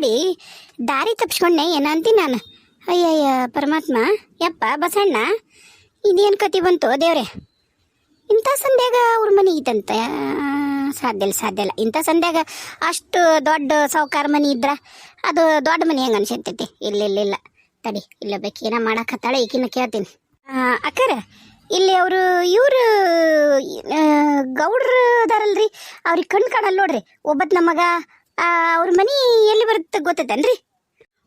ಮಾಡಿ ದಾರಿ ತಪ್ಪಿಸ್ಕೊಂಡೆ ಏನಂತೀನಿ ನಾನು. ಅಯ್ಯಯ್ಯ, ಪರಮಾತ್ಮ. ಯಪ್ಪ, ಬಸಣ್ಣ. ಇದೇನು ಕತಿ ಬಂತು ದೇವ್ರೆ? ಇಂಥ ಸಂಧ್ಯಾಗ ಅವ್ರ ಮನೆ ಇದ್ದಂತೆ ಸಾಧ್ಯ ಇಲ್ಲ ಸಾಧ್ಯ ಇಲ್ಲ. ಇಂಥ ಸಂಧ್ಯಾಗ ಅಷ್ಟು ದೊಡ್ಡ ಸಾವುಕಾರ ಮನೆ ಇದ್ರ ಅದು ದೊಡ್ಡ ಮನೆ ಹೆಂಗೆ ಅನ್ಸಿರ್ತೈತಿ ಇಲ್ಲ ಇಲ್ಲ ಇಲ್ಲ. ತಡಿ, ಇಲ್ಲ ಬೇಕೇನ ಮಾಡಕತ್ತಾಳೆ ಈಕಿನ ಕೇಳ್ತೀನಿ. ಅಕ್ಕರ, ಇಲ್ಲಿ ಅವರು ಇವರು ಗೌಡ್ರು ಅದಾರಲ್ರಿ. ಅವ್ರಿಗೆ ಕಣ್ ಕಾಣಲ್ಲ ನೋಡ್ರಿ. ಒಬ್ಬತ್ ನಮಗ ಅವ್ರ ಮನಿ ಎಲ್ಲಿ ಬರುತ್ತೆ ಗೊತ್ತೈತೇನ್ರಿ?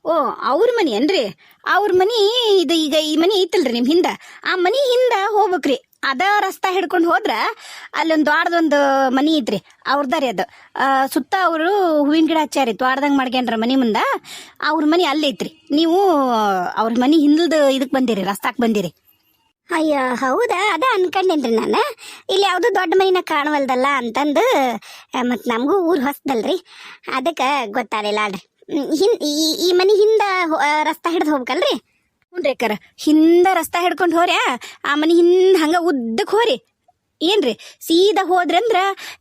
ಓ, ಅವ್ರ ಮನಿ ಅನ್ರಿ ಅವ್ರ ಮನಿ ಇದು ಈಗ ಈ ಮನಿ ಐತಲ್ರಿ ನಿಮ್ ಹಿಂದ. ಆ ಮನಿ ಹಿಂದ ಹೋಗ್ಬೇಕ್ರಿ. ಅದ ರಸ್ತಾ ಹಿಡ್ಕೊಂಡು ಹೋದ್ರ ಅಲ್ಲೊಂದು ದೊಡ್ಡದೊಂದು ಮನಿ ಐತ್ರಿ. ಅವ್ರದಾರಿ ಅದು. ಸುತ್ತ ಅವರು ಹೂವಿನ ಗಿಡ ಹಚ್ಚಾರಿ ದ್ವಾರದಂಗ್ ಮಾಡ್ಕೊಂಡ್ರ ಮನಿ ಮುಂದ. ಅವ್ರ ಮನಿ ಅಲ್ಲೇ ಐತ್ರಿ. ನೀವು ಅವ್ರ ಮನಿ ಹಿಂದದ ಇದಕ್ ಬಂದಿರಿ, ರಸ್ತಾಕ್ ಬಂದಿರಿ. ಅಯ್ಯ, ಹೌದಾ? ಅದ ಅನ್ಕೊಂಡೇನ್ರಿ ನಾನು. ಇಲ್ಲಿ ಯಾವುದು ದೊಡ್ಡ ಮನಿನ ಕಾಣವಲ್ದಲ್ಲ ಅಂತಂದು ಮತ್ತು ನಮಗೂ ಊರು ಹೊಸದಲ್ರಿ. ಅದಕ್ಕೆ ಗೊತ್ತಾಗಲಿಲ್ಲ ಅಲ್ರಿ ಹಿಂದ್ ಈ- ಈ ಮನಿ ಹಿಂದ ರಸ್ತೆ ಹಿಡ್ದು ಹೋಗ್ಬೇಕಲ್ರಿ? ಹ್ಞೂ ಅಕ್ಕರ, ಹಿಂದ ರಸ್ತಾ ಹಿಡ್ಕೊಂಡು ಹೋರ್ಯ? ಆ ಮನಿ ಹಿಂದೆ ಹಂಗೆ ಉದ್ದಕ್ಕೆ ಹೋರಿ. ಏನ್ರಿ, ಸೀದಾ ಹೋದ್ರಂದ್ರ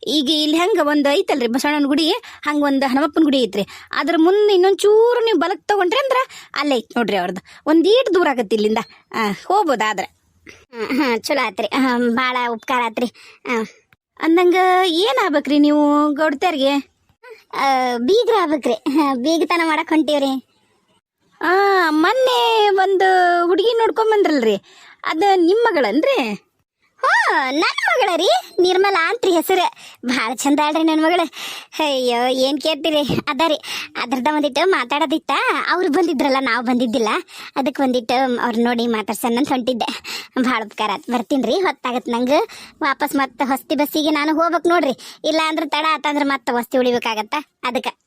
ಈಗ ಇಲ್ಲಿ ಹೆಂಗೆ ಒಂದು ಐತಲ್ರಿ ಬಸವಣ್ಣನ ಗುಡಿ, ಹಂಗೆ ಒಂದು ಹನುಮಪ್ಪನ ಗುಡಿ ಐತ್ರಿ. ಅದ್ರ ಮುಂದೆ ಇನ್ನೊಂದು ಚೂರು ನೀವು ಬಲಕ್ ತಗೊಂಡ್ರಿ ಅಂದ್ರ ಅಲ್ಲೇ ಐತೆ ನೋಡ್ರಿ ಅವ್ರದ್ದು ಒಂದ್ ದೂರ ಆಗತ್ತೆ ಇಲ್ಲಿಂದ. ಹೋಗ್ಬೋದಾದ್ರ. ಹಾಂ ಹಾಂ ಚಲೋ ಆತ್ರಿ. ಹಾಂ ಭಾಳ ಉಪಕಾರ ಆತ್ರಿ. ಹಾಂ ಅಂದಂಗ ಏನ್ ಆಗ್ಬೇಕ್ರಿ ನೀವು ಗೌಡ್ತಾರ್ಗೆ? ಬೀಗ್ರ ಆಗ್ಬೇಕ್ರಿ. ಹಾಂ ಬೀಗತನ ಮಾಡಕ್ ಹೊಂಟೀವ್ರಿ. ಆ ಮೊನ್ನೆ ಒಂದು ಹುಡುಗಿ ನೋಡ್ಕೊಂಡ್ ಬಂದ್ರಲ್ರಿ ಅದ ನಿಮ್ಮ ಮಗಳನ್ರಿ? ನನ್ನ ಮಗಳ ರೀ? ನಿರ್ಮಲಾ ಅಂತ್ರಿ ಹೆಸರು. ಭಾಳ ಚಂದ ಅಲ್ರಿ ನನ್ನ ಮಗಳು. ಅಯ್ಯೋ, ಏನು ಕೇಳ್ತೀರಿ? ಅದ ರೀ ಅದ್ರದ ಒಂದಿಟ್ಟು ಮಾತಾಡೋದಿತ್ತ. ಅವ್ರು ಬಂದಿದ್ರಲ್ಲ, ನಾವು ಬಂದಿದ್ದಿಲ್ಲ. ಅದಕ್ಕೆ ಬಂದಿಟ್ಟು ಅವ್ರು ನೋಡಿ ಮಾತಾಡ್ಸೋಣ ಅಂತ ಹೊಂಟಿದ್ದೆ. ಭಾಳ ಉಪಕಾರ ಬರ್ತೀನಿ ರೀ ಹೊತ್ತಾಗತ್ತೆ ನಂಗೆ. ವಾಪಸ್ ಮತ್ತೆ ಹೊಸ್ತಿ ಬಸ್ಸಿಗೆ ನಾನು ಹೋಗ್ಬೇಕು ನೋಡ್ರಿ. ಇಲ್ಲ ಅಂದ್ರೆ ತಡ ಆತಂದ್ರೆ ಮತ್ತೆ ವಸ್ತಿ ಉಳಿಬೇಕಾಗತ್ತ? ಅದಕ್ಕೆ.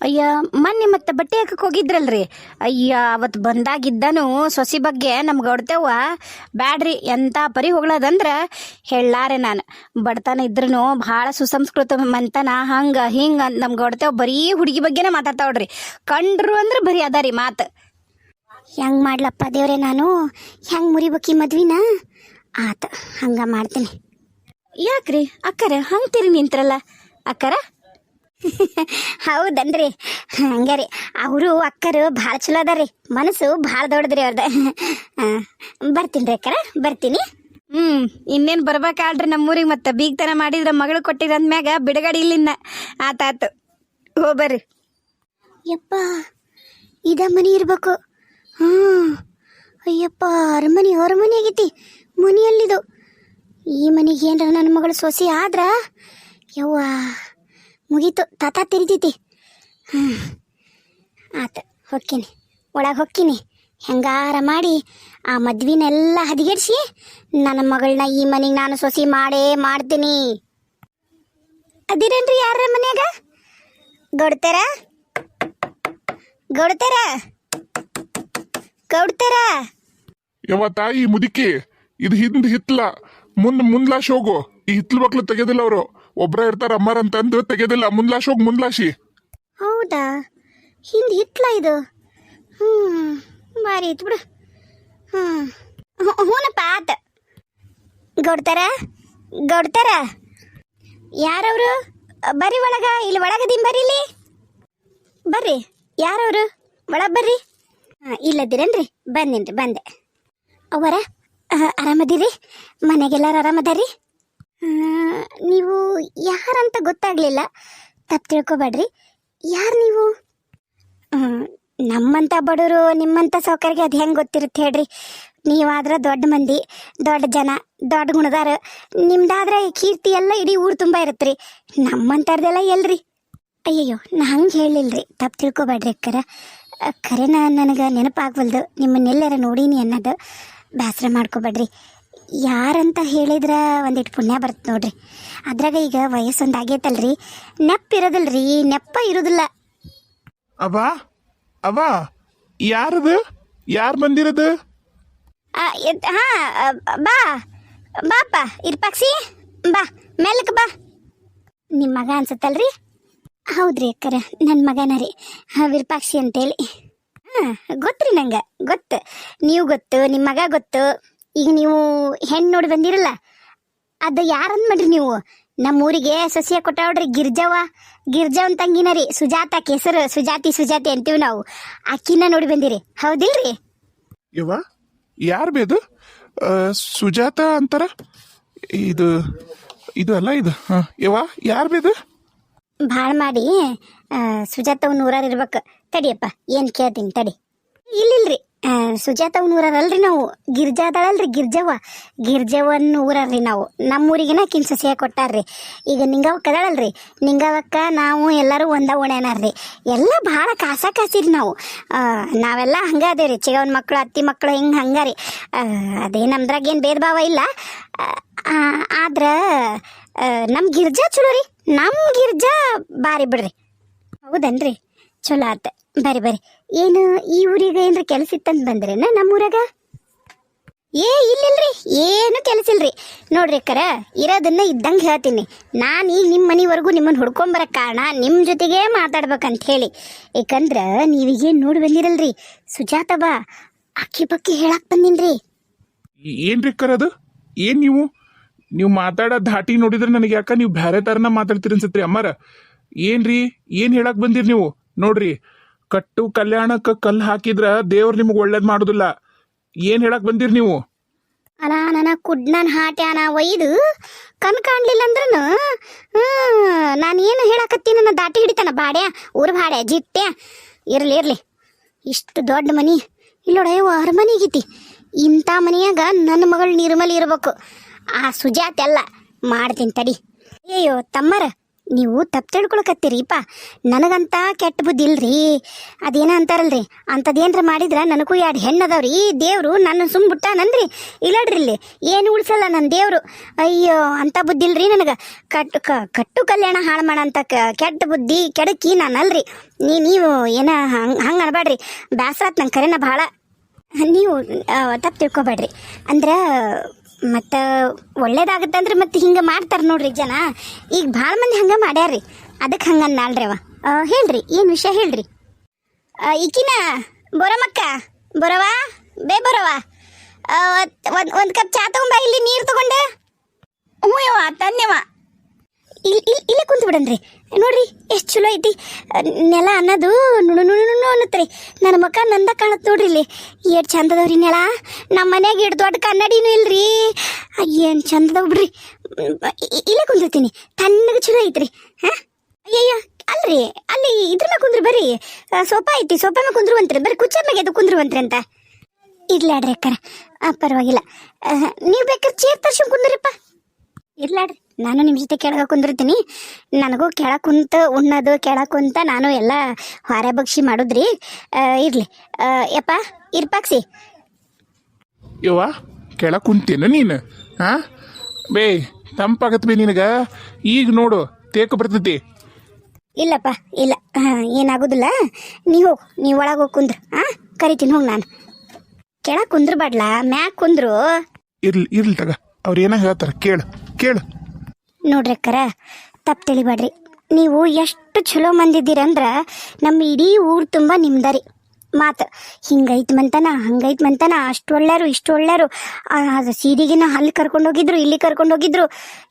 ಅಯ್ಯ ಮೊನ್ನೆ ಮತ್ತೆ ಬಟ್ಟೆ ಹಾಕಕ್ ಹೋಗಿದ್ರಲ್ರಿ. ಅಯ್ಯ ಅವತ್ ಬಂದಾಗಿದ್ದನು ಸೊಸಿ ಬಗ್ಗೆ ನಮ್ಗೆ ಹೊಡ್ತೇವ ಬ್ಯಾಡ್ರಿ ಎಂತ ಪರಿ ಹೊಗಳದಂದ್ರ ಹೇಳಾರೆ ನಾನು. ಬಡತನ ಇದ್ರೂ ಭಾಳ ಸುಸಂಸ್ಕೃತ ಮಂತನ ಹಂಗ ಹಿಂಗ ಅಂತ ನಮ್ಗೆ ಹೊಡ್ತೇವೆ. ಬರೀ ಹುಡುಗಿ ಬಗ್ಗೆನೇ ಮಾತಾಡ್ತಾವ್ರಿ. ಕಂಡ್ರು ಅಂದ್ರೆ ಬರೀ ಅದಾರಿ ಮಾತು. ಹೆಂಗ್ ಮಾಡ್ಲಪ್ಪ ದೇವ್ರೆ ನಾನು? ಹೆಂಗ್ ಮುರಿಬೇಕಿ ಮದ್ವಿನ? ಆತ ಹಂಗ ಮಾಡ್ತೀನಿ. ಯಾಕ್ರಿ ಅಕ್ಕರ ಹಂಗ್ ತಿರಿ ನಿಂತ್ರಲ್ಲ. ಅಕ್ಕರ ಹೌದನ್ರಿ. ಹಂಗರಿ ರೀ. ಅವರು ಅಕ್ಕರು ಭಾಳ ಚಲೋ ಅದಾರಿ ಮನಸ್ಸು ಭಾಳ ದೊಡ್ಡದ್ರಿ ಅವ್ರದ್ದು ಬರ್ತೀನಿ ರೀ ಅಕ್ಕರ. ಬರ್ತೀನಿ. ಹ್ಮ್ ಇನ್ನೇನ್ ಬರ್ಬೇಕಾಳ್ರಿ ನಮ್ಮೂರಿಗೆ ಮತ್ತೆ ಬೀಗ್ತನ ಮಾಡಿದ್ರ ಮಗಳು ಕೊಟ್ಟಿರಂದ್ಮ್ಯಾಗ ಬಿಡುಗಡೆ ಇಲ್ಲಿನ್ನ. ಆತಾತು. ಬರ್ರಿ. ಯಪ್ಪ ಇದ ಮನಿ ಇರ್ಬೇಕು. ಹ್ಮ್ ಅಯ್ಯಪ್ಪ ಅರಮನೆ ಅರಮನಿ ಆಗೈತಿ. ಮನೆಯಲ್ಲಿದು. ಈ ಮನೆಗೆ ಏನ್ರ ನನ್ನ ಮಗಳು ಸೊಸಿ ಆದ್ರ ಯವ್ವ ಮುಗೀತು. ತಾತ ತಿರಿತೈತಿ ಹ್ಮ್. ಆತ, ಹೊಕ್ಕಿನಿ. ಒಳಗೆ ಹೊಕ್ಕಿನಿ. ಹೆಂಗಾರ ಮಾಡಿ ಆ ಮದ್ವಿನೆಲ್ಲ ಹದಿಗೆಡ್ಸಿ ನನ್ನ ಮಗಳನ್ನ ಈ ಮನೆಗೆ ನಾನು ಸೊಸಿ ಮಾಡೇ ಮಾಡ್ತೀನಿ. ಅದಿರೇನ್ರಿ ಯಾರ ಮನ್ಯಾಗ? ಗೌಡ್ತಾರ? ಗೌಡ್ತಾರ? ಗೌಡ್ತಾರ? ಯವ ತಾಯಿ ಮುದುಕಿ, ಇದು ಹಿಂದ್ ಹಿತ್ಲ. ಮುಂದ್ ಮುಂದ್ಲಾಶ್ ಹೋಗು ಈ ಹಿತ್ಲು ಮಕ್ಳು ತೆಗೆದಿಲ್ಲ ಅವರು. ಒಬ್ರ ಇರ್ತಾರ ಅಮ್ಮರ್ ಅಂತಂದು ತೆಗೆದಿಲ್ಲ, ಮುಂದ್ಲಾಶ್ ಹೋಗಿ ಮುಂದ್ಲಾಶಿ. ಹೌದಾ? ಹಿಂದೆ ಹಿತ್ಲ ಇದು. ಹ್ಞೂ ಬಾರಿ ಇತ್ ಬಿಡು. ಹ್ಞೂ ಹ್ಞೂನಪ್ಪ ಆತ. ಗೌಡ್ತಾರ? ಗೌಡ್ತಾರ? ಯಾರವರು? ಬರ್ರಿ ಒಳಗ, ಇಲ್ಲಿ ಒಳಗದೀನ್ ಬರ್ರಿ ಇಲ್ಲಿ. ಬರ್ರಿ. ಯಾರವರು? ಒಳಗೆ ಬರ್ರಿ. ಹಾಂ, ಇಲ್ಲದಿರೇನ್ರಿ? ಬಂದೇನ್ರಿ ಬಂದೆ. ಅವರ ಆರಾಮದಿರಿ? ಮನೆಗೆಲ್ಲರೂ ಆರಾಮದಾರಿ ನೀವು ಯಾರಂತ ಗೊತ್ತಾಗ್ಲಿಲ್ಲ. ತಪ್ಪು ತಿಳ್ಕೊಬೇಡ್ರಿ. ಯಾರು ನೀವು? ನಮ್ಮಂತ ಬಡವರು, ನಿಮ್ಮಂತ ಸೌಕರ್ಯ ಅದು ಹೆಂಗೆ ಗೊತ್ತಿರುತ್ತೆ ಹೇಳ್ರಿ. ನೀವಾದ್ರೆ ದೊಡ್ಡ ಮಂದಿ, ದೊಡ್ಡ ಜನ, ದೊಡ್ಡ ಗುಣದಾರ. ನಿಮ್ದಾದ್ರೆ ಕೀರ್ತಿ ಎಲ್ಲ ಇಡೀ ಊರು ತುಂಬ ಇರುತ್ತೆ ರೀ ಎಲ್ರಿ? ಅಯ್ಯಯ್ಯೋ, ನಾ ಹಂಗೆ ಹೇಳಿಲ್ರಿ ತಪ್ಪು ತಿಳ್ಕೊಬೇಡ್ರಿ ಅಕ್ಕರ. ಖರೇನ ನನಗೆ ನೆನಪಾಗ್ವಲ್ದು. ನಿಮ್ಮನ್ನೆಲ್ಲರ ನೋಡೀನಿ ಅನ್ನೋದು. ಬೇಸರ ಮಾಡ್ಕೋಬೇಡ್ರಿ. ಯಾರಂತ ಹೇಳಿದ್ರೆ ಒಂದಿಟ್ಟು ಪುಣ್ಯ ಬರುತ್ತೆ ನೋಡ್ರಿ. ಅದ್ರಾಗ ಈಗ ವಯಸ್ಸೊಂದು ಆಗೈತಲ್ರಿ ನೆಪ್ಪ ಇರೋದಿಲ್ರಿ ನೆಪ್ಪ ಇರೋದಿಲ್ಲ. ಅವ ಅವ ಯಾರದು? ಯಾರು ಬಂದಿರದು ಹಾ ಬಾ ಬಾಪ ಇರ್ಪಾಕ್ಸಿ ಬಾ ಮೇಲಕ್ಕೆ ಬಾ. ನಿಮ್ಮ ಮಗ ಅನ್ಸತ್ತಲ್ರಿ? ಹೌದ್ರಿ ಅಕ್ಕರ ನನ್ನ ಮಗನ ರೀ. ಹಾಂ ವಿರೂಪಾಕ್ಷಿ ಅಂತೇಳಿ. ಹಾಂ ಗೊತ್ತ್ರಿ ನಂಗೆ ಗೊತ್ತು. ನೀವು ಗೊತ್ತು ನಿಮ್ಮ ಮಗ ಗೊತ್ತು. ಈಗ ನೀವು ಹೆಣ್ಣು ನೋಡಿ ಬಂದಿರಲ್ಲ ಅದು ಯಾರಂದ್ ಮಾಡ್ರಿ ನೀವು? ನಮ್ಮೂರಿಗೆ ಸಸ್ಯ ಕೊಟ್ಟಾವ್ರಿ ಗಿರ್ಜವ್ವ ಗಿರ್ಜವನ್ ತಂಗಿನ ರೀ ಸುಜಾತ ಕೆಸರು ಸುಜಾತಿ ಸುಜಾತಿ ಅಂತೀವಿ ನಾವು. ಅಕ್ಕಿನ ನೋಡಿ ಬಂದಿರಿ. ಹೌದಿಲ್ರಿ? ಯವ್ವ ಯಾರು ಬೇದು ಸುಜಾತ ಅಂತಾರ? ಇದು ಇದು ಅಲ್ಲ ಇದು ಹಾಂ. ಯವ್ವ ಯಾರು ಬೇದು ಭಾಳ ಮಾಡಿ ಸುಜಾತ ಸುಜಾತವ್ ನೂರಾರು ಇರ್ಬೇಕು. ತಡಿಯಪ್ಪ ಏನು ಕೇಳ್ತೀನಿ ತಡಿ. ಇಲ್ಲಿಲ್ರಿ. ಸುಜಾತವ್ ನೂರಾರ್ ಅಲ್ರಿ ನಾವು. ಗಿರ್ಜಾದಳಲ್ರಿ ಗಿರ್ಜವ್ವ. ಗಿರ್ಜವನ್ ಊರಲ್ರಿ ನಾವು. ನಮ್ಮೂರಿಗಿನ ಕಿನ್ ಸಸಿಯ ಕೊಟ್ಟಾರ್ರಿ. ಈಗ ನಿಂಗವಕ್ಕ ಅದಾಳಲ್ರಿ ನಿಂಗವಕ್ಕ ನಾವು ಎಲ್ಲರೂ ಒಂದ ಓಣ್ಯಾನಾರ್ರಿ. ಎಲ್ಲ ಭಾಳ ಕಾಸ ಕಾಸಿರಿ ನಾವು ನಾವೆಲ್ಲ ಹಂಗ ಅದೇವ್ರಿ. ಚಿಗವನ್ ಮಕ್ಕಳು ಅತ್ತಿ ಮಕ್ಕಳು ಹಿಂಗೆ ಹಂಗಾರಿ. ಅದೇ ನಮ್ದ್ರಾಗ ಏನು ಭೇದ ಭಾವ ಇಲ್ಲ. ಆದ್ರೆ ನಮ್ಮ ನಮ್ ಗಿರ್ಜಾ ಚಲೋ ರೀ. ನಮ್ಮ ಗಿರ್ಜಾ ಬಾರಿ ಬಿಡ್ರಿ. ಹೌದನ್ರಿ? ಚಲೋ ಆತ. ಬರಿ ಬರ್ರಿ. ಏನು ಈ ಊರಿಗೆ ಏನ್ರ ಕೆಲಸ ಇತ್ತಂತ ಬಂದ್ರೇನ ನಮ್ಮೂರಾಗ? ಏ, ಇಲ್ಲಿಲ್ರಿ, ಏನು ಕೆಲಸ ಇಲ್ರಿ. ನೋಡ್ರಿ ಅಕ್ಕರ, ಇರೋದನ್ನ ಇದ್ದಂಗೆ ಹೇಳ್ತೀನಿ. ನಾನು ಈಗ ನಿಮ್ಮ ಮನೆವರೆಗೂ ನಿಮ್ಮನ್ನು ಹುಡ್ಕೊಂಬರಕ್ಕೆ ಕಾರಣ ನಿಮ್ಮ ಜೊತೆಗೆ ಮಾತಾಡ್ಬೇಕಂತ ಹೇಳಿ ಏಕಂದ್ರೆ ನೀವೀಗೇನು ನೋಡಿ ಬಂದಿರಲ್ರಿ? ಸುಜಾತ ಬಾ, ಅಕ್ಕಿ ಪಕ್ಕಿ ಹೇಳಕ್ ಬಂದಿನ್ರಿ. ಏನ್ರಿ ಕರದು ಏನ್ ನೀವು? ನೀವು ಮಾತಾಡೋ ಧಾಟಿ ನೋಡಿದ್ರೆ ನನಗೆ ಯಾಕ ನೀವು ಬೇರೆ ತರನ ಮಾತಾಡ್ತೀರಿ ಅನ್ಸತ್ರಿ ಅಮ್ಮಾರ? ಏನ್ರಿ, ಏನು ಹೇಳಕ್ ಬಂದಿರಿ ನೀವು? ನೋಡ್ರಿ. ಕಟ್ಟು ಕಲ್ಯಾಣಕ್ಕೆ ಕಲ್ಲು ಹಾಕಿದ್ರ ದೇವ್ರು ನಿಮ್ಗೆ ಒಳ್ಳೇದು ಮಾಡುದಿಲ್ಲ. ಏನು ಹೇಳಕ್ ಬಂದಿರಿ ನೀವು? ಅಲ್ಲ, ನನ್ನ ಕುಡ್ನನ್ ಹಾಟ್ಯಾನ ಒಯ್ದು ಕಣ್ ಕಾಣ್ಲಿಲ್ಲ ಅಂದ್ರನು ನಾನು ಏನು ಹೇಳಕತ್ತೀನಿ ನನ್ನ ದಾಟಿ ಹಿಡಿತಾನ, ಬಾಡ್ಯ, ಊರು ಬಾಡ್ಯ, ಜಿಟ್ಟೆ. ಇರಲಿ ಇರಲಿ. ಇಷ್ಟು ದೊಡ್ಡ ಮನಿ. ಇಲ್ಲೋಡಯ್ಯವ ಮನಿಗಿತಿ ಇಂಥ ಮನೆಯಾಗ ನನ್ನ ಮಗಳು ನಿರ್ಮಲಿ ಇರ್ಬೇಕು. ಆ ಸುಜಾತೆ ಎಲ್ಲ ಮಾಡ್ತೀನಿ ತಡಿ. ಅಯ್ಯೋ ತಮ್ಮರ. ನೀವು ತಪ್ಪು ತಿಳ್ಕೊಳಕತ್ತೀರಿಪ್ಪ. ನನಗಂತ ಕೆಟ್ಟ ಬುದ್ಧಿ ಇಲ್ರಿ. ಅದೇನ ಅಂತಾರಲ್ರಿ? ಅಂಥದ್ದೇನ್ರ ಮಾಡಿದ್ರೆ ನನಗೂ ಎರಡು ಹೆಣ್ಣದವ್ರಿ ದೇವರು ನನ್ನ ಸುಮ್ ಬಿಟ್ಟಾನನ್ರಿ ಇಲ್ಲಡ್ರಿ ಇಲ್ಲಿ ಏನು ಉಳಿಸಲ್ಲ ನನ್ನ ದೇವರು. ಅಯ್ಯೋ ಅಂಥ ಬುದ್ಧಿ ಇಲ್ರಿ ನನಗೆ. ಕಟ್ಟು ಕ, ಕಟ್ಟು ಕಲ್ಯಾಣ ಹಾಳು ಮಾಡಂತ ಕ- ಕೆಟ್ಟ ಬುದ್ಧಿ ಕೆಡಕಿ ನಾನಲ್ರಿ. ನೀ, ನೀವು ಏನ ಹಂಗೆ ಹಂಗೆ ಅನ್ಬೇಡ್ರಿ ಬ್ಯಾಸ್ರಾತ್ ನಂಗೆ ಕರೆನ ಭಾಳ. ನೀವು ತಪ್ಪು ತಿಳ್ಕೊಬೇಡ್ರಿ. ಅಂದ್ರೆ ಮತ್ತು ಒಳ್ಳೇದಾಗತ್ತಂದ್ರೆ ಮತ್ತೆ ಹಿಂಗೆ ಮಾಡ್ತಾರೆ ನೋಡ್ರಿ ಜನ. ಈಗ ಭಾಳ ಮಂದಿ ಹಂಗೆ ಮಾಡ್ಯಾರ್ರಿ. ಅದಕ್ಕೆ ಹಂಗೆ ನಾಳ್ರಿ ಅವ. ಹೇಳ್ರಿ, ಏನು ವಿಷಯ ಹೇಳ್ರಿ? ಈಕಿನ ಬರೋಮಕ್ಕ, ಬರವಾ? ಬೇ ಬರವಾ. ಒಂದು ಒಂದು ಕಪ್ ಚಾ ತಗೊಂಬ ಇಲ್ಲಿ ನೀರು ತಗೊಂಡೆ. ಹ್ಞೂ ಯವ್ವ ತನ್ಯವ ಇಲ್ಲಿ ಇಲ್ಲಿ ಇಲ್ಲೇ ಕುಂತು ಬಿಡನ್ರಿ. ನೋಡ್ರಿ, ಎಷ್ಟು ಚಲೋ ಐತಿ. ನೆಲ ಅನ್ನೋದು ಅನ್ನತ್ರಿ ನನ್ನ ಮಕ್ಕ ನಂದ ಕಾಣತ್ ನೋಡ್ರಿ ಇಲ್ಲಿ. ಎಷ್ಟು ಚಂದದವ್ರಿ ನೆಲ. ನಮ್ಮ ಮನ್ಯಾಗ ಇಡ್ ದೊಡ್ಡ ಕನ್ನಡಿನೂ ಇಲ್ರಿ. ಏನು ಚಂದದವ್ ಬಿಡ್ರಿ. ಇಲ್ಲೇ ಕುಂದಿರ್ತೀನಿ. ತಣ್ಣಗೆ ಚಲೋ ಐತ್ರಿ. ಹಾಂ? ಅಯ್ಯಯ್ಯ, ಅಲ್ರಿ. ಅಲ್ಲಿ ಇದ್ರ ಮ್ಯಾಗ ಕುಂದ್ರಿ ಬರ್ರಿ. ಸೋಫಾ ಐತಿ. ಸೋಫಾ ಮ್ಯಾಗ ಕುಂದ್ರುವಂತ್ರಿ. ಬರ್ರಿ ಕುಚ್ಚ ಮ್ಯಾಗ ಕುಂದ್ರು ಕುಂದ್ರುವಂತ್ರಿ ಅಂತ. ಇರ್ಲಾಡ್ರಿ ಅಕ್ಕರ. ಪರವಾಗಿಲ್ಲ. ನೀವು ಬೇಕಾದ್ರೆ ಚೇರ್ ತರ್ಸ್ಕೊಂಡ್ ಕುಂದ್ರಿಪ್ಪ. ಇರ್ಲಾಡ್ರಿ. ನಾನು ನಿಮ್ಮ ಜೊತೆ ಕೆಳಗೆ ಕುಂದಿರ್ತೀನಿ ನನಗೂ ಕೆಳಗೆ ಕುಂತ ಉಣ್ಣೋದು ಕೆಳಗೆ ಕುಂತ ನಾನು ಎಲ್ಲ ಹೊರೆ ಬಗ್ಸಿ ಮಾಡುದ್ರಿ. ಇರಲಿ. ಯಪ್ಪ ಇರ್ಪಾಕ್ಸಿ ಯವ್ವ ಕೆಳ ಕುಂತೇನು ನೀನು? ಹಾಂ ಬೇ ತಂಪಾಗತ್ ಬೇ ನಿನಗ. ಈಗ ನೋಡು ತೇಕ ಬರ್ತೈತಿ. ಇಲ್ಲಪ್ಪ ಇಲ್ಲ. ಏನಾಗೋದಿಲ್ಲ. ನೀವು ಹೋಗು ನೀವು ಒಳಗೆ ಹೋಗಿ ಕುಂದ್ರು. ಹಾಂ ಕರಿತೀನಿ ಹೋಗಿ ನಾನು. ಕೆಳಗೆ ಕುಂದ್ರಬಾಡ್ಲ? ಮ್ಯಾಕ್ ಕುಂದ್ರು? ಇರ್ಲಿ ಇರ್ಲಿ ತಗ. ಅವ್ರು ಏನ ಹೇಳ್ತಾರೆ, ಕೇಳು ಕೇಳು. ನೋಡ್ರಿ ಅಕ್ಕರ, ತಪ್ಪು ತಿಳಿಬೇಡ್ರಿ. ನೀವು ಎಷ್ಟು ಚಲೋ ಮಂದಿದ್ದೀರಂದ್ರ ನಮ್ಮ ಇಡೀ ಊರು ತುಂಬ ನಿಮ್ದರಿ. ಮಾತು, ಹಿಂಗೈತ್ ಮಂತನ, ಹಂಗೈತ್ ಮಂತನ, ಅಷ್ಟು ಒಳ್ಳೆಯರು ಇಷ್ಟು ಒಳ್ಳೆಯರು ಅದು ಸೀರಿಗಿನ ಅಲ್ಲಿ ಕರ್ಕೊಂಡು ಹೋಗಿದ್ರು, ಇಲ್ಲಿ ಕರ್ಕೊಂಡು ಹೋಗಿದ್ರು.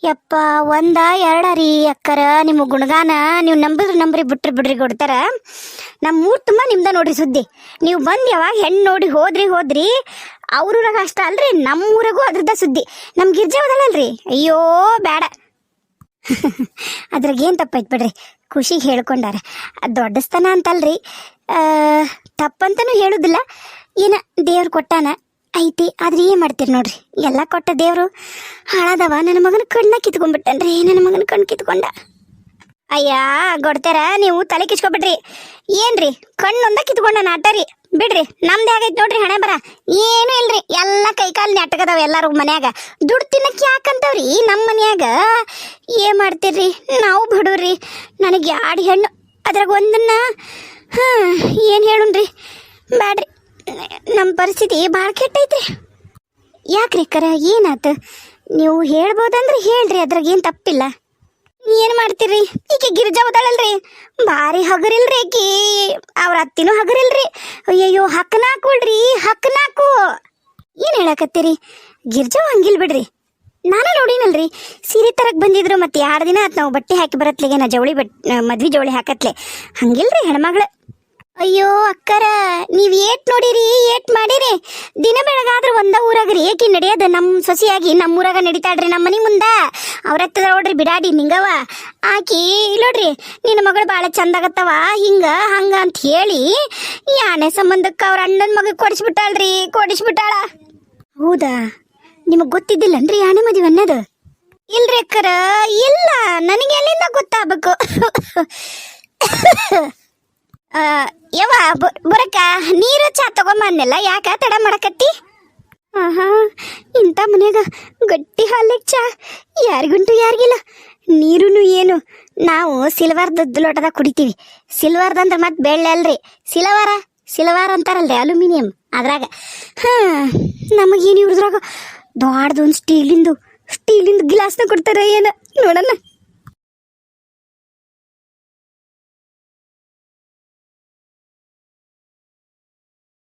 ಯಪ್ಪ, ಒಂದ ಎರಡ ರೀ ಅಕ್ಕರ, ನಿಮ್ಮ ಗುಣಗಾನ ನೀವು ನಂಬಿದ್ರು ನಂಬ್ರಿ ಬಿಟ್ರಿ ಬಿಡ್ರಿ ಕೊಡ್ತಾರ. ನಮ್ಮ ಊರು ತುಂಬ ನಿಮ್ದ ನೋಡ್ರಿ ಸುದ್ದಿ. ನೀವು ಬಂದು ಯಾವಾಗ ಹೆಣ್ಣು ನೋಡಿ ಹೋದ್ರಿ ಹೋದ್ರಿ ಅವ್ರೂರಾಗ ಅಷ್ಟ ಅಲ್ರಿ ನಮ್ಮ ಊರಾಗೂ ಅದ್ರದ್ದ ಸುದ್ದಿ. ನಮ್ಮ ಗಿರ್ಜೆ ಹೋದಳಲ್ರಿ ಅಯ್ಯೋ ಬೇಡ ಅದ್ರಾಗ ಏನು ತಪ್ಪೈತ್ ಬಿಡ್ರಿ. ಖುಷಿಗೆ ಹೇಳ್ಕೊಂಡಾರ. ದೊಡ್ಡಸ್ತನ ಅಂತಲ್ರಿ. ಆ, ತಪ್ಪಂತನೂ ಹೇಳುದಿಲ್ಲ. ಏನ ದೇವ್ರು ಕೊಟ್ಟಾನ? ಐತಿ ಆದ್ರೆ ಏನು ಮಾಡ್ತೀರಿ ನೋಡ್ರಿ. ಎಲ್ಲ ಕೊಟ್ಟ ದೇವ್ರು ಹಾಳಾದವ. ನನ್ನ ಮಗನ ಕಣ್ಣ ಕಿತ್ಕೊಂಡ್ಬಿಟ್ಟನ್ರಿ. ನನ್ನ ಮಗನ ಕಣ್ಣು ಕಿತ್ಕೊಂಡ. ಅಯ್ಯ ಗೊಡ್ತಾರ ನೀವು ತಲೆ ಕಿಚ್ಕೊಬಿಡ್ರಿ. ಏನ್ರಿ ಕಣ್ಣೊಂದ ಕಿತ್ಕೊಂಡ ನಾಟರಿ. ಬಿಡ್ರಿ, ನಮ್ದು ಆಗೈತೆ ನೋಡ್ರಿ ಹಣೆ ಬರ. ಏನು ಇಲ್ರಿ, ಎಲ್ಲ ಕೈಕಾಲು ನೆಟ್ಟಗದಾವ ಎಲ್ಲಾರು ಮನ್ಯಾಗ. ದುಡ್ಡು ತಿನ್ನಕ್ ಯಾಕಂತವ್ರಿ ನಮ್ಮ ಮನ್ಯಾಗ? ಏನ್ ಮಾಡ್ತೀರ್ರಿ? ನಾವು ಬಡವ್ರಿ ನನಗೆ ಎರಡು ಹೆಣ್ಣು, ಅದ್ರಾಗ ಒಂದನ್ನ, ಹಾಂ, ಏನು ಹೇಳುಣ್ರಿ? ಬ್ಯಾಡ್ರಿ ನಮ್ಮ ಪರಿಸ್ಥಿತಿ ಭಾಳ ಕೆಟ್ಟೈತ್ರಿ. ಯಾಕ್ರಿ ಕರ, ಏನಾತ? ನೀವು ಹೇಳ್ಬೋದಂದ್ರೆ ಹೇಳ್ರಿ, ಅದ್ರಾಗ ಏನು ತಪ್ಪಿಲ್ಲ. ಏನ್ ಮಾಡ್ತೀರಿ? ಈಕೆ ಗಿರಿಜಾ ಓದಾಳಲ್ರಿ ಭಾರಿ ಹಗರಿಲ್ರಿ ಈಕಿ ಅವ್ರ ಅತ್ತಿನೂ ಹಗರಿಲ್ರಿ. ಅಯ್ಯಯ್ಯೋ ಹಕ್ಕನಾಕೊಳ್ರಿ ಹಕ್ಕನಾಕು ಏನ್ ಹೇಳಕತ್ತೀರಿ? ಗಿರ್ಜಾ ಹಂಗಿಲ್ ಬಿಡ್ರಿ. ನಾನು ನೋಡಿನಲ್ರಿ. ಸೀರೆ ತರಕ್ ಬಂದಿದ್ರು ಮತ್ತೆ ಎರಡು ದಿನ ಆತ್ ನಾವು ಬಟ್ಟೆ ಹಾಕಿ ಬರತ್ಲಿಗೆ ನಾ ಜವಳಿ ಬಟ್ ಮದ್ವಿ ಜವಳಿ ಹಾಕತ್ಲೆ. ಹಂಗಿಲ್ರಿ ಹೆಣ್ಮಗಳು. ಅಯ್ಯೋ ಅಕ್ಕರ, ನೀವ್ ಏಟ್ ನೋಡಿರಿ, ಏಟ್ ಮಾಡಿರಿ. ದಿನ ಬೆಳಗಾದ್ರ ಒಂದ ಊರಾಗ್ರಿ. ಏಕಿ ನಡೆಯೋದು ನಮ್ ಸೊಸಿಯಾಗಿ ನಮ್ಮ ಊರಾಗ ನಡಿತಾಳ್ರಿ ನಮ್ಮ ಮನೆ ಮುಂದೆ. ಅವ್ರ ಹತ್ತದ ನೋಡ್ರಿ ಬಿಡಾಡಿ ನಿಂಗವ ಆಕಿ ನೋಡ್ರಿ, ನಿನ್ನ ಮಗಳು ಬಾಳ ಚಂದ ಆಗತ್ತವ, ಹಿಂಗ, ಹಂಗ ಅಂತ ಹೇಳಿ ಯಾನೆ ಸಂಬಂಧಕ್ಕ ಅವ್ರ ಅಣ್ಣನ ಮಗ ಕೊಡಿಸ್ಬಿಟ್ಟಾಳ್ರಿ, ಕೊಡಿಸ್ಬಿಟ್ಟಾಳ. ಹೌದಾ? ನಿಮಗ್ ಗೊತ್ತಿದ್ದಿಲ್ಲನ್ರಿ ಯಾನೆ ಮದುವೆ ಅನ್ನೋದು? ಇಲ್ರಿ ಅಕ್ಕರ, ಇಲ್ಲ, ನನಗೆ ಎಲ್ಲಿಂದ ಗೊತ್ತಾಗಬೇಕು? ಯವ ಬರಕ ನೀರು ಚಾ ತಗೊಂಬಂದಿಲ್ಲ ಯಾಕ ತಡ ಮಾಡಕತ್ತಿ? ಆಹಾ, ಇಂಥ ಮನ್ಯಾಗ ಗಟ್ಟಿ ಹಾಲಿಗೆ ಚಾ ಯಾರಿಗುಂಟು ಯಾರಿಗಿಲ್ಲ. ನೀರುನು ಏನು, ನಾವು ಸಿಲ್ವಾರ್ದದ್ದು ಲೋಟದಾಗ ಕುಡಿತೀವಿ. ಸಿಲ್ವರ್ದಂದ್ರೆ ಮತ್ತೆ ಬೆಳ್ಳೆ ಅಲ್ರಿ. ಸಿಲವಾರ ಸಿಲವಾರ ಅಂತಾರಲ್ರಿ, ಅಲ್ಯೂಮಿನಿಯಂ ಅದ್ರಾಗ. ಹಾ, ನಮಗೇನು ಇವ್ರದ್ರಾಗ ದೊಡ್ಡದೊಂದು ಸ್ಟೀಲಿಂದು ಸ್ಟೀಲಿಂದು ಗ್ಲಾಸ್ನ ಕೊಡ್ತಾರೆ ಏನು ನೋಡೋಣ